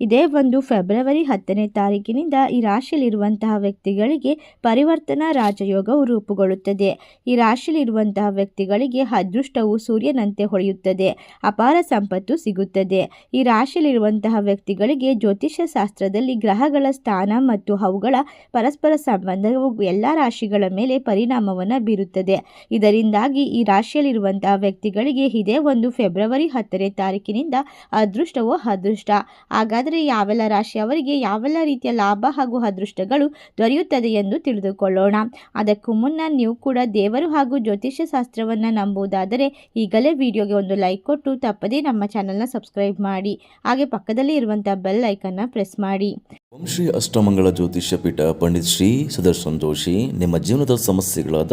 ಇದೇ ಒಂದು ಫೆಬ್ರವರಿ ಹತ್ತನೇ ತಾರೀಕಿನಿಂದ ಈ ರಾಶಿಯಲ್ಲಿರುವಂತಹ ವ್ಯಕ್ತಿಗಳಿಗೆ ಪರಿವರ್ತನಾ ರಾಜಯೋಗವು ರೂಪುಗೊಳ್ಳುತ್ತದೆ. ಈ ರಾಶಿಯಲ್ಲಿರುವಂತಹ ವ್ಯಕ್ತಿಗಳಿಗೆ ಅದೃಷ್ಟವು ಸೂರ್ಯನಂತೆ ಹೊಳೆಯುತ್ತದೆ. ಅಪಾರ ಸಂಪತ್ತು ಸಿಗುತ್ತದೆ. ಈ ರಾಶಿಯಲ್ಲಿರುವಂತಹ ವ್ಯಕ್ತಿಗಳಿಗೆ ಜ್ಯೋತಿಷ್ಯ ಶಾಸ್ತ್ರದಲ್ಲಿ ಗ್ರಹಗಳ ಸ್ಥಾನ ಮತ್ತು ಅವುಗಳ ಪರಸ್ಪರ ಸಂಬಂಧವು ಎಲ್ಲ ರಾಶಿಗಳ ಮೇಲೆ ಪರಿಣಾಮವನ್ನು ಬೀರುತ್ತದೆ. ಇದರಿಂದಾಗಿ ಈ ರಾಶಿಯಲ್ಲಿರುವಂತಹ ವ್ಯಕ್ತಿಗಳಿಗೆ ಇದೇ ಒಂದು ಫೆಬ್ರವರಿ ಹತ್ತನೇ ತಾರೀಕಿನಿಂದ ಅದೃಷ್ಟವೋ ಅದೃಷ್ಟ. ಹಾಗಾದರೆ ಯಾವೆಲ್ಲ ರಾಶಿಯವರಿಗೆ ಯಾವೆಲ್ಲ ರೀತಿಯ ಲಾಭ ಹಾಗೂ ಅದೃಷ್ಟಗಳು ದೊರೆಯುತ್ತದೆ ಎಂದು ತಿಳಿದುಕೊಳ್ಳೋಣ. ಅದಕ್ಕೂ ಮುನ್ನ ನೀವು ಕೂಡ ದೇವರು ಹಾಗೂ ಜ್ಯೋತಿಷ್ಯ ಶಾಸ್ತ್ರವನ್ನು ನಂಬುವುದಾದರೆ ಈಗಲೇ ವಿಡಿಯೋಗೆ ಒಂದು ಲೈಕ್ ಕೊಟ್ಟು ತಪ್ಪದೇ ನಮ್ಮ ಚಾನಲ್ನ ಸಬ್ಸ್ಕ್ರೈಬ್ ಮಾಡಿ. ಹಾಗೆ ಪಕ್ಕದಲ್ಲಿ ಇರುವಂಥ ಬೆಲ್ ಐಕನ್ನ ಪ್ರೆಸ್ ಮಾಡಿ. ಓಂ ಶ್ರೀ ಅಷ್ಟಮಂಗಳ ಜ್ಯೋತಿಷ್ಯ ಪೀಠ ಪಂಡಿತ್ ಶ್ರೀ ಸುದರ್ಶನ್ ಜೋಶಿ, ನಿಮ್ಮ ಜೀವನದ ಸಮಸ್ಯೆಗಳಾದ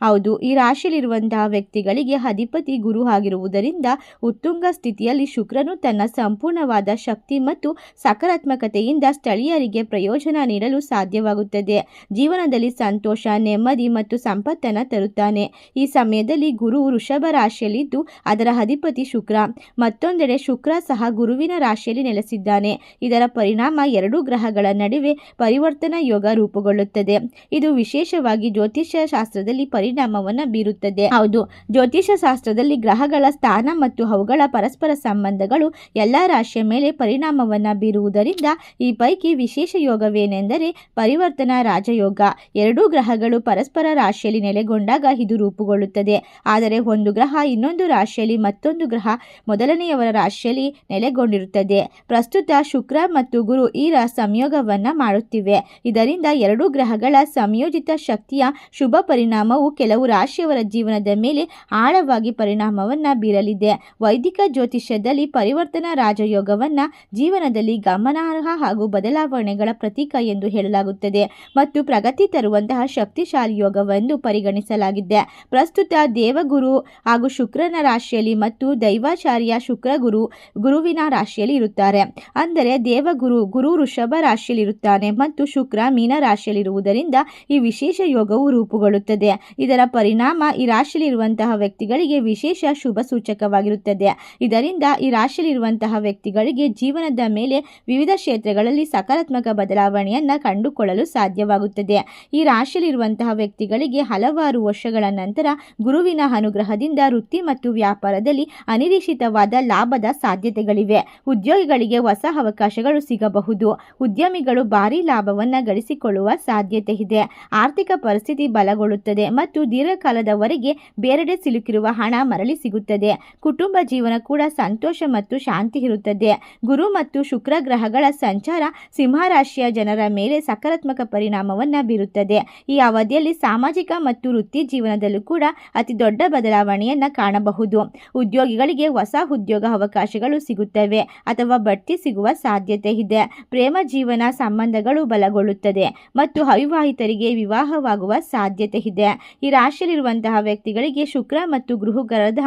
ಹೌದು, ಈ ರಾಶಿಯಲ್ಲಿರುವಂತಹ ವ್ಯಕ್ತಿಗಳಿಗೆ ಅಧಿಪತಿ ಗುರು ಆಗಿರುವುದರಿಂದ ಉತ್ತುಂಗ ಸ್ಥಿತಿಯಲ್ಲಿ ಶುಕ್ರನು ತನ್ನ ಸಂಪೂರ್ಣವಾದ ಶಕ್ತಿ ಮತ್ತು ಸಕಾರಾತ್ಮಕತೆಯಿಂದ ಸ್ಥಳೀಯರಿಗೆ ಪ್ರಯೋಜನ ನೀಡಲು ಸಾಧ್ಯವಾಗುತ್ತದೆ. ಜೀವನದಲ್ಲಿ ಸಂತೋಷ, ನೆಮ್ಮದಿ ಮತ್ತು ಸಂಪತ್ತನ್ನು ತರುತ್ತಾನೆ. ಈ ಸಮಯದಲ್ಲಿ ಗುರು ವೃಷಭ ರಾಶಿಯಲ್ಲಿದ್ದು, ಅದರ ಅಧಿಪತಿ ಶುಕ್ರ. ಮತ್ತೊಂದೆಡೆ ಶುಕ್ರ ಸಹ ಗುರುವಿನ ರಾಶಿಯಲ್ಲಿ ನೆಲೆಸಿದ್ದಾನೆ. ಇದರ ಪರಿಣಾಮ ಎರಡೂ ಗ್ರಹಗಳ ನಡುವೆ ಪರಿವರ್ತನಾ ಯೋಗ ರೂಪುಗೊಳ್ಳುತ್ತದೆ. ಇದು ವಿಶೇಷವಾಗಿ ಜ್ಯೋತಿಷ್ಯ ಶಾಸ್ತ್ರದಲ್ಲಿ ಪರಿಣಾಮವನ್ನು ಬೀರುತ್ತದೆ ಹೌದು ಜ್ಯೋತಿಷ್ಯ ಶಾಸ್ತ್ರದಲ್ಲಿ ಗ್ರಹಗಳ ಸ್ಥಾನ ಮತ್ತು ಅವುಗಳ ಪರಸ್ಪರ ಸಂಬಂಧಗಳು ಎಲ್ಲ ರಾಶಿಯ ಮೇಲೆ ಪರಿಣಾಮವನ್ನ ಬೀರುವುದರಿಂದ ಈ ಪೈಕಿ ವಿಶೇಷ ಯೋಗವೇನೆಂದರೆ ಪರಿವರ್ತನಾ ರಾಜಯೋಗ. ಎರಡೂ ಗ್ರಹಗಳು ಪರಸ್ಪರ ರಾಶಿಯಲ್ಲಿ ನೆಲೆಗೊಂಡಾಗ ಇದು ರೂಪುಗೊಳ್ಳುತ್ತದೆ. ಆದರೆ ಒಂದು ಗ್ರಹ ಇನ್ನೊಂದು ರಾಶಿಯಲ್ಲಿ ಮತ್ತೊಂದು ಗ್ರಹ ಮೊದಲನೆಯವರ ರಾಶಿಯಲ್ಲಿ ನೆಲೆಗೊಂಡಿರುತ್ತದೆ. ಪ್ರಸ್ತುತ ಶುಕ್ರ ಮತ್ತು ಗುರು ಈ ಸಂಯೋಗವನ್ನ ಮಾಡುತ್ತಿವೆ. ಇದರಿಂದ ಎರಡೂ ಗ್ರಹಗಳ ಸಂಯೋಜಿತ ಶಕ್ತಿಯ ಶುಭ ಪರಿಣಾಮವು ಕೆಲವು ರಾಶಿಯವರ ಜೀವನದ ಮೇಲೆ ಆಳವಾಗಿ ಪರಿಣಾಮವನ್ನ ಬೀರಲಿದೆ. ವೈದಿಕ ಜ್ಯೋತಿಷ್ಯದಲ್ಲಿ ಪರಿವರ್ತನಾ ರಾಜಯೋಗವನ್ನ ಜೀವನದಲ್ಲಿ ಗಮನಾರ್ಹ ಹಾಗೂ ಬದಲಾವಣೆಗಳ ಪ್ರತೀಕ ಎಂದು ಹೇಳಲಾಗುತ್ತದೆ ಮತ್ತು ಪ್ರಗತಿ ತರುವಂತಹ ಶಕ್ತಿಶಾಲಿ ಯೋಗವೆಂದು ಪರಿಗಣಿಸಲಾಗಿದೆ. ಪ್ರಸ್ತುತ ದೇವಗುರು ಹಾಗೂ ಶುಕ್ರನ ರಾಶಿಯಲ್ಲಿ ಮತ್ತು ದೈವಾಚಾರ್ಯ ಶುಕ್ರ ಗುರು ಗುರುವಿನ ರಾಶಿಯಲ್ಲಿ ಇರುತ್ತಾರೆ. ಅಂದರೆ ದೇವಗುರು ಗುರು ಋಷಭ ರಾಶಿಯಲ್ಲಿರುತ್ತಾನೆ ಮತ್ತು ಶುಕ್ರ ಮೀನ ರಾಶಿಯಲ್ಲಿರುವುದರಿಂದ ಈ ವಿಶೇಷ ಯೋಗವು ರೂಪುಗೊಳ್ಳುತ್ತದೆ. ಇದರ ಪರಿಣಾಮ ಈ ರಾಶಿಯಲ್ಲಿರುವಂತಹ ವ್ಯಕ್ತಿಗಳಿಗೆ ವಿಶೇಷ ಶುಭ ಸೂಚಕವಾಗಿರುತ್ತದೆ. ಇದರಿಂದ ಈ ರಾಶಿಯಲ್ಲಿರುವಂತಹ ವ್ಯಕ್ತಿಗಳಿಗೆ ಜೀವನದ ಮೇಲೆ ವಿವಿಧ ಕ್ಷೇತ್ರಗಳಲ್ಲಿ ಸಕಾರಾತ್ಮಕ ಬದಲಾವಣೆಯನ್ನು ಕಂಡುಕೊಳ್ಳಲು ಸಾಧ್ಯವಾಗುತ್ತದೆ. ಈ ರಾಶಿಯಲ್ಲಿರುವಂತಹ ವ್ಯಕ್ತಿಗಳಿಗೆ ಹಲವಾರು ವರ್ಷಗಳ ನಂತರ ಗುರುವಿನ ಅನುಗ್ರಹದಿಂದ ವೃತ್ತಿ ಮತ್ತು ವ್ಯಾಪಾರದಲ್ಲಿ ಅನಿರೀಕ್ಷಿತವಾದ ಲಾಭದ ಸಾಧ್ಯತೆಗಳಿವೆ. ಉದ್ಯೋಗಿಗಳಿಗೆ ಹೊಸ ಅವಕಾಶಗಳು ಸಿಗಬಹುದು. ಉದ್ಯಮಿಗಳು ಭಾರಿ ಲಾಭವನ್ನು ಗಳಿಸಿಕೊಳ್ಳುವ ಸಾಧ್ಯತೆ ಇದೆ ಆರ್ಥಿಕ ಪರಿಸ್ಥಿತಿ ಬಲಗೊಳ್ಳುತ್ತದೆ ಮತ್ತು ದೀರ್ಘಕಾಲದವರೆಗೆ ಬೇರೆಡೆ ಸಿಲುಕಿರುವ ಹಣ ಮರಳಿ ಸಿಗುತ್ತದೆ. ಕುಟುಂಬ ಜೀವನ ಕೂಡ ಸಂತೋಷ ಮತ್ತು ಶಾಂತಿ ಇರುತ್ತದೆ. ಗುರು ಮತ್ತು ಶುಕ್ರ ಗ್ರಹಗಳ ಸಂಚಾರ ಸಿಂಹರಾಶಿಯ ಜನರ ಮೇಲೆ ಸಕಾರಾತ್ಮಕ ಪರಿಣಾಮವನ್ನು ಬೀರುತ್ತದೆ. ಈ ಅವಧಿಯಲ್ಲಿ ಸಾಮಾಜಿಕ ಮತ್ತು ವೃತ್ತಿ ಜೀವನದಲ್ಲೂ ಕೂಡ ಅತಿ ದೊಡ್ಡ ಬದಲಾವಣೆಯನ್ನ ಕಾಣಬಹುದು. ಉದ್ಯೋಗಿಗಳಿಗೆ ಹೊಸ ಉದ್ಯೋಗ ಅವಕಾಶಗಳು ಸಿಗುತ್ತವೆ ಅಥವಾ ಬಡ್ತಿ ಸಿಗುವ ಸಾಧ್ಯತೆ ಇದೆ. ಪ್ರೇಮ ಜೀವನ ಸಂಬಂಧಗಳು ಬಲಗೊಳ್ಳುತ್ತದೆ ಮತ್ತು ಅವಿವಾಹಿತರಿಗೆ ವಿವಾಹವಾಗುವ ಸಾಧ್ಯತೆ ಇದೆ. ಈ ರಾಶಿಯಲ್ಲಿರುವಂತಹ ವ್ಯಕ್ತಿಗಳಿಗೆ ಶುಕ್ರ ಮತ್ತು ಗೃಹಗ್ರಹದ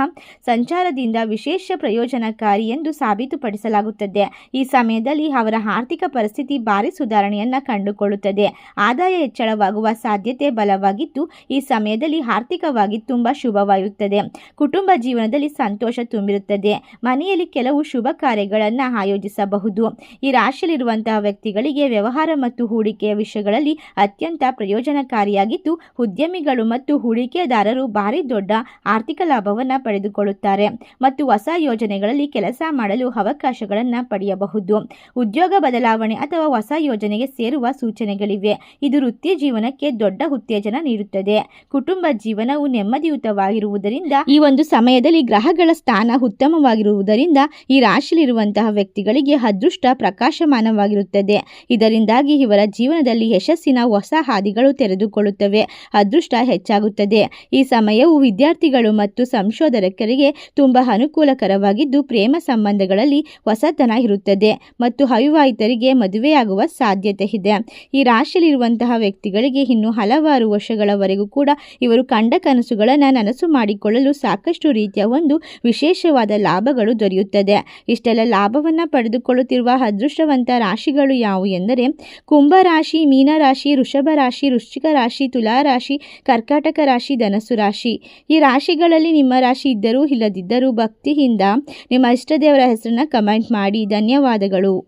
ಸಂಚಾರದಿಂದ ವಿಶೇಷ ಪ್ರಯೋಜನಕಾರಿ ಎಂದು ಸಾಬೀತುಪಡಿಸಲಾಗುತ್ತದೆ. ಈ ಸಮಯದಲ್ಲಿ ಅವರ ಆರ್ಥಿಕ ಪರಿಸ್ಥಿತಿ ಭಾರಿ ಸುಧಾರಣೆಯನ್ನ ಕಂಡುಕೊಳ್ಳುತ್ತದೆ. ಆದಾಯ ಹೆಚ್ಚಳವಾಗುವ ಸಾಧ್ಯತೆ ಬಲವಾಗಿದ್ದು, ಈ ಸಮಯದಲ್ಲಿ ಆರ್ಥಿಕವಾಗಿ ತುಂಬಾ ಶುಭವಾಗಿರುತ್ತದೆ ಕುಟುಂಬ ಜೀವನದಲ್ಲಿ ಸಂತೋಷ ತುಂಬಿರುತ್ತದೆ. ಮನೆಯಲ್ಲಿ ಕೆಲವು ಶುಭ ಕಾರ್ಯಗಳನ್ನು ಆಯೋಜಿಸಬಹುದು. ಈ ರಾಶಿಯಲ್ಲಿರುವಂತಹ ವ್ಯಕ್ತಿಗಳಿಗೆ ವ್ಯವಹಾರ ಮತ್ತು ಹೂಡಿಕೆಯ ವಿಷಯಗಳಲ್ಲಿ ಅತ್ಯಂತ ಪ್ರಯೋಜನಕಾರಿಯಾಗಿದ್ದು, ಉದ್ಯಮಿಗಳು ಹೂಡಿಕೆದಾರರು ಭಾರಿ ದೊಡ್ಡ ಆರ್ಥಿಕ ಲಾಭವನ್ನು ಪಡೆದುಕೊಳ್ಳುತ್ತಾರೆ ಮತ್ತು ಹೊಸ ಯೋಜನೆಗಳಲ್ಲಿ ಕೆಲಸ ಮಾಡಲು ಅವಕಾಶಗಳನ್ನು ಪಡೆಯಬಹುದು. ಉದ್ಯೋಗ ಬದಲಾವಣೆ ಅಥವಾ ಹೊಸ ಯೋಜನೆಗೆ ಸೇರುವ ಸೂಚನೆಗಳಿವೆ. ಇದು ವೃತ್ತಿ ಜೀವನಕ್ಕೆ ದೊಡ್ಡ ಉತ್ತೇಜನ ನೀಡುತ್ತದೆ. ಕುಟುಂಬ ಜೀವನವು ನೆಮ್ಮದಿಯುತವಾಗಿರುವುದರಿಂದ, ಈ ಒಂದು ಸಮಯದಲ್ಲಿ ಗ್ರಹಗಳ ಸ್ಥಾನ ಉತ್ತಮವಾಗಿರುವುದರಿಂದ ಈ ರಾಶಿಯಲ್ಲಿರುವಂತಹ ವ್ಯಕ್ತಿಗಳಿಗೆ ಅದೃಷ್ಟ ಪ್ರಕಾಶಮಾನವಾಗಿರುತ್ತದೆ. ಇದರಿಂದಾಗಿ ಇವರ ಜೀವನದಲ್ಲಿ ಯಶಸ್ಸಿನ ಹೊಸ ಹಾದಿಗಳು ತೆರೆದುಕೊಳ್ಳುತ್ತವೆ. ಅದೃಷ್ಟ ಹೆಚ್ಚಾಗಿ ಹೆಚ್ಚಾಗುತ್ತದೆ ಈ ಸಮಯವು ವಿದ್ಯಾರ್ಥಿಗಳು ಮತ್ತು ಸಂಶೋಧಕರಿಗೆ ತುಂಬ ಅನುಕೂಲಕರವಾಗಿದ್ದು, ಪ್ರೇಮ ಸಂಬಂಧಗಳಲ್ಲಿ ಹೊಸತನ ಇರುತ್ತದೆ ಮತ್ತು ಅವಿವಾಹಿತರಿಗೆ ಮದುವೆಯಾಗುವ ಸಾಧ್ಯತೆ ಇದೆ. ಈ ರಾಶಿಯಲ್ಲಿರುವಂತಹ ವ್ಯಕ್ತಿಗಳಿಗೆ ಇನ್ನು ಹಲವಾರು ವರ್ಷಗಳವರೆಗೂ ಕೂಡ ಇವರು ಕಂಡ ಕನಸುಗಳನ್ನು ನನಸು ಮಾಡಿಕೊಳ್ಳಲು ಸಾಕಷ್ಟು ರೀತಿಯ ಒಂದು ವಿಶೇಷವಾದ ಲಾಭಗಳು ದೊರೆಯುತ್ತದೆ. ಇಷ್ಟೆಲ್ಲ ಲಾಭವನ್ನು ಪಡೆದುಕೊಳ್ಳುತ್ತಿರುವ ಅದೃಷ್ಟವಂತ ರಾಶಿಗಳು ಯಾವುವು ಎಂದರೆ ಕುಂಭರಾಶಿ ಮೀನರಾಶಿ, ವೃಷಭ ರಾಶಿ, ವೃಶ್ಚಿಕ ರಾಶಿ, ತುಲಾ ರಾಶಿ ಕರ್ಕಾಟಕ ರಾಶಿ, ಧನಸ್ಸು ರಾಶಿ. ಈ ರಾಶಿಗಳಲ್ಲಿ ನಿಮ್ಮ ರಾಶಿ ಇದ್ದರೂ ಇಲ್ಲದಿದ್ದರೂ ಭಕ್ತಿಯಿಂದ ನಿಮ್ಮ ಇಷ್ಟದೇವರ ಹೆಸರನ್ನ ಕಮೆಂಟ್ ಮಾಡಿ. ಧನ್ಯವಾದಗಳು.